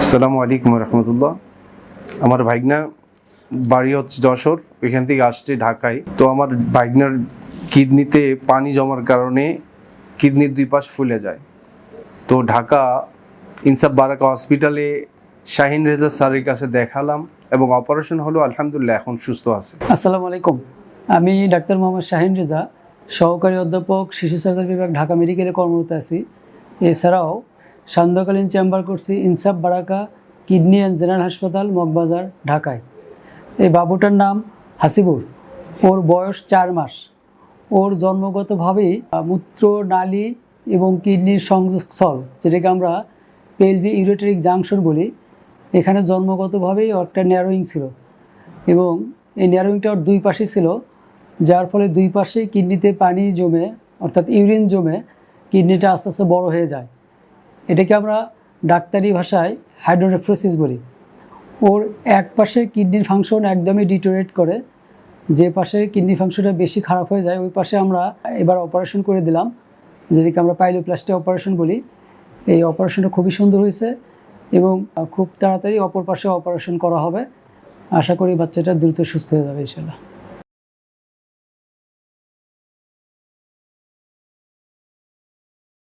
আসসালামু আলাইকুম রহমতুল্লাহ। আমার ভাইগনা বাড়ি হচ্ছে যশোর ওইখান থেকে আসছে ঢাকায়। তো আমার ভাইগনার কিডনিতে পানি জমার কারণে কিডনির দুই পাশ ফুলে যায়। তো ঢাকা ইনসাফ বারাকা হসপিটালে শাহিন রেজা স্যারের কাছে দেখালাম এবং অপারেশন হলো, আলহামদুলিল্লাহ, এখন সুস্থ আছে। আসসালামু আলাইকুম। আমি ডাক্তার মোহাম্মদ শাহিন রেজা, সহকারী অধ্যাপক, শিশু সার্জারি বিভাগ, ঢাকা মেডিকেলে কর্মরত আছি। এছাড়াও সান্ধ্যকালীন চেম্বার করছি ইনসাফ বারাকা, কিডনি অ্যান্ড জেনারেল হাসপাতাল, মগবাজার, ঢাকায়। এই বাবুটার নাম হাসিবুর। ওর বয়স চার মাস। ওর জন্মগতভাবেই মূত্র, নালী এবং কিডনির সংযোগস্থল, যেটাকে আমরা পেলভি ইউরেটারিক জাংশন বলি, এখানে জন্মগতভাবেই একটা ন্যারোয়িং ছিল। এবং এই ন্যারোয়িংটা ওর দুই পাশে ছিল, যার ফলে দুই পাশে কিডনিতে পানি জমে, অর্থাৎ ইউরিন জমে, কিডনিটা আস্তে আস্তে বড় হয়ে যায়। এটাকে আমরা ডাক্তারি ভাষায় হাইড্রোনেফ্রোসিস বলি। ওর এক পাশে কিডনির ফাংশন একদমই ডিটোরেট করে, যে পাশে কিডনি ফাংশনটা বেশি খারাপ হয়ে যায়, ওই পাশে আমরা এবার অপারেশন করে দিলাম, যেটাকে আমরা পাইলোপ্লাস্টি অপারেশন বলি। এই অপারেশনটা খুবই সুন্দর হয়েছে এবং খুব তাড়াতাড়ি অপর পাশে অপারেশন করা হবে। আশা করি বাচ্চাটা দ্রুত সুস্থ হয়ে যাবে ইনশাল্লাহ